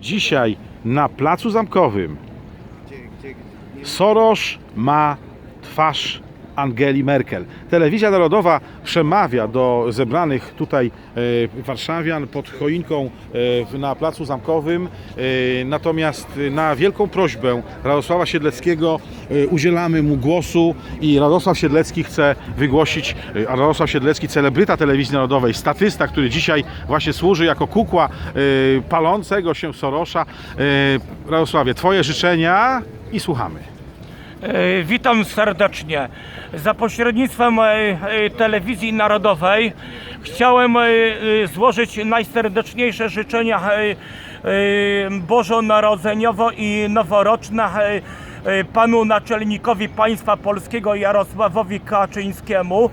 Dzisiaj na Placu Zamkowym Soros ma twarz Angeli Merkel. Telewizja Narodowa przemawia do zebranych tutaj e, warszawian pod choinką e, na Placu Zamkowym. E, natomiast na wielką prośbę Radosława Siedleckiego udzielamy mu głosu i Radosław Siedlecki chce wygłosić, Radosław Siedlecki, celebryta telewizji narodowej, statysta, który dzisiaj właśnie służy jako kukła palącego się Sorosza. Radosławie, Twoje życzenia i słuchamy. E, Witam serdecznie. Za pośrednictwem e, e, telewizji narodowej chciałem złożyć najserdeczniejsze życzenia bożonarodzeniowo i noworoczne panu naczelnikowi państwa polskiego Jarosławowi Kaczyńskiemu.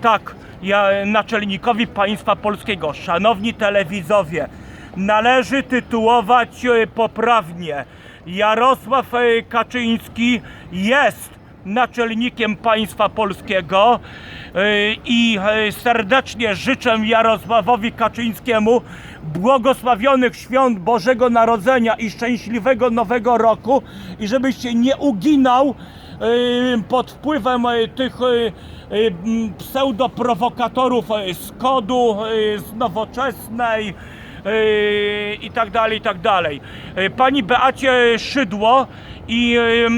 Tak, ja, naczelnikowi państwa polskiego. Szanowni telewizowie, należy tytułować poprawnie. Jarosław e, Kaczyński jest naczelnikiem państwa polskiego e, i e, serdecznie życzę Jarosławowi Kaczyńskiemu błogosławionych świąt Bożego Narodzenia i szczęśliwego Nowego Roku i żebyś się nie uginał pod wpływem tych pseudoprowokatorów z kodu, z nowoczesnej, i tak dalej, i tak dalej. Yy, Pani Beacie Szydło i yy,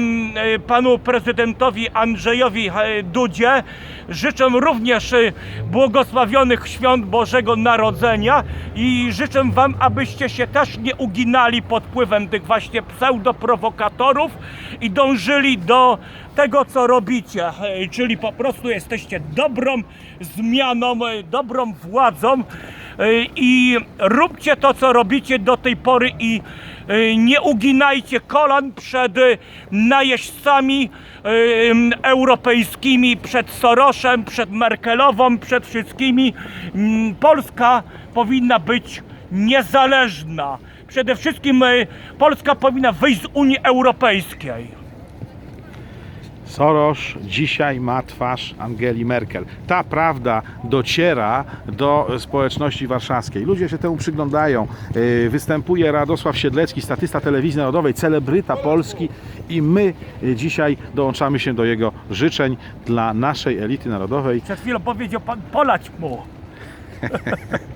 yy, panu prezydentowi Andrzejowi yy, Dudzie życzę również yy, błogosławionych świąt Bożego Narodzenia i życzę wam, abyście się też nie uginali pod wpływem tych właśnie pseudoprowokatorów i dążyli do tego, co robicie, yy, czyli po prostu jesteście dobrą zmianą, yy, dobrą władzą yy, i róbcie to, co robicie do tej pory i yy, nie uginajcie kolan przed yy, najeźdźcami europejskimi, przed Sorosem, przed Merkelową, przed wszystkimi. Polska powinna być niezależna. Przede wszystkim Polska powinna wyjść z Unii Europejskiej. Soros dzisiaj ma twarz Angeli Merkel. Ta prawda dociera do społeczności warszawskiej. Ludzie się temu przyglądają. Yy, Występuje Radosław Siedlecki, statysta telewizji narodowej, celebryta Polski i my yy, dzisiaj dołączamy się do jego życzeń dla naszej elity narodowej. Przed chwilą powiedział pan polać mu.